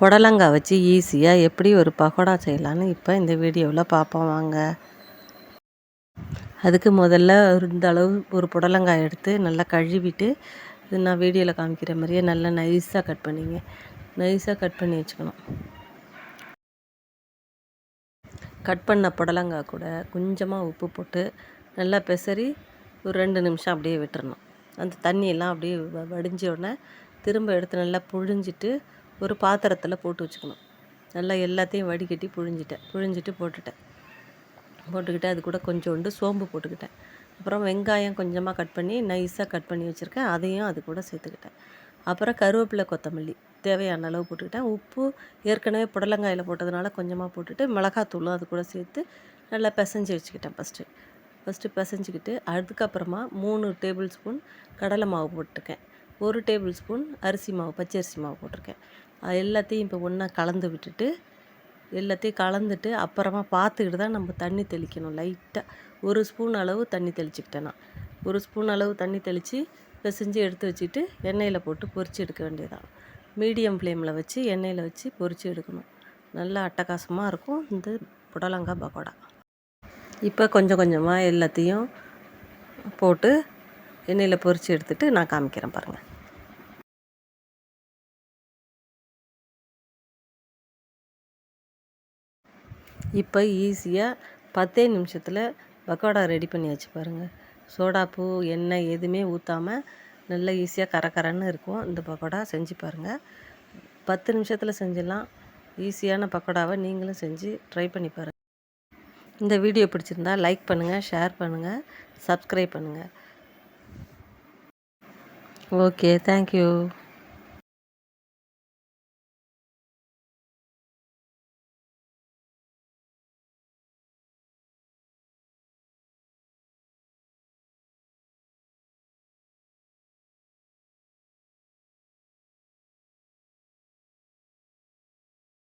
புடலங்காய் வச்சு ஈஸியாக எப்படி ஒரு பகோடா செய்யலான்னு இப்போ இந்த வீடியோவில் பார்ப்போம் வாங்க. அதுக்கு முதல்ல இந்த அளவு ஒரு புடலங்காய் எடுத்து நல்லா கழுவிட்டு இது நான் வீடியோவில் காமிக்கிற மாதிரியே நல்லா நைஸாக கட் பண்ணிங்க. நைஸாக கட் பண்ணி வச்சுக்கணும். கட் பண்ண புடலங்காய் கூட கொஞ்சமாக உப்பு போட்டு நல்லா பெசரி ஒரு ரெண்டு நிமிஷம் அப்படியே விட்டுறணும். அந்த தண்ணியெல்லாம் அப்படியே வ- வடிஞ்ச உடனே திரும்ப எடுத்து நல்லா புழிஞ்சிட்டு ஒரு பாத்திரத்தில் போட்டு வச்சுக்கணும். நல்லா எல்லாத்தையும் வடிகட்டி புழிஞ்சிட்டேன். புழிஞ்சிட்டு போட்டுட்டேன். போட்டுக்கிட்டு அது கூட கொஞ்சோண்டு சோம்பு போட்டுக்கிட்டேன். அப்புறம் வெங்காயம் கொஞ்சமாக கட் பண்ணி நைஸாக கட் பண்ணி வச்சுருக்கேன். அதையும் அது கூட சேர்த்துக்கிட்டேன். அப்புறம் கருவேப்பிலை கொத்தமல்லி தேவையான அளவு போட்டுக்கிட்டேன். உப்பு ஏற்கனவே புடலங்காயில் போட்டதுனால கொஞ்சமாக போட்டுட்டு மிளகாத்தூளும் அது கூட சேர்த்து நல்லா பிசைஞ்சு வச்சுக்கிட்டேன் ஃபஸ்ட்டு ஃபஸ்ட்டு பிசைஞ்சிக்கிட்டு அதுக்கப்புறமா மூணு டேபிள் ஸ்பூன் கடலை மாவு போட்டிருக்கேன். ஒரு டேபிள் ஸ்பூன் அரிசி மாவு பச்சரிசி மாவு போட்டிருக்கேன். அது எல்லாத்தையும் இப்போ ஒன்றா கலந்து விட்டுட்டு எல்லாத்தையும் கலந்துட்டு அப்புறமா பார்த்துக்கிட்டு தான் நம்ம தண்ணி தெளிக்கணும். லைட்டாக ஒரு ஸ்பூன் அளவு தண்ணி தெளிச்சுக்கிட்டேன்னா ஒரு ஸ்பூன் அளவு தண்ணி தெளித்து பிசைஞ்சு எடுத்து வச்சுட்டு எண்ணெயில் போட்டு பொரிச்சு எடுக்க வேண்டியதான் மீடியம் ஃப்ளேமில் வச்சு எண்ணெயில் வச்சு பொரிச்சு எடுக்கணும். நல்லா அட்டகாசமாக இருக்கும் இந்த புடலங்காய் பக்கோடா. இப்போ கொஞ்சம் கொஞ்சமாக எல்லாத்தையும் போட்டு எண்ணெயில் பொரிச்சு எடுத்துகிட்டு நான் காமிக்கிறேன் பாருங்கள் இப்போ ஈஸியாக பத்தே நிமிஷத்தில் பக்கோடா ரெடி பண்ணியாச்சு பாருங்கள் சோடாப்பூ எண்ணெய் எதுவுமே ஊற்றாமல் நல்லா ஈஸியாக கரக்கரன்னு இருக்கும். இந்த பக்கோடா செஞ்சு பாருங்கள் பத்து நிமிஷத்தில் செஞ்சிடலாம். ஈஸியான பக்கோடாவை நீங்களும் செஞ்சு ட்ரை பண்ணி பாருங்கள் இந்த வீடியோ பிடிச்சிருந்தா லைக் பண்ணுங்கள் ஷேர் பண்ணுங்கள் சப்ஸ்கிரைப் பண்ணுங்கள் ஓகே தேங்க்யூ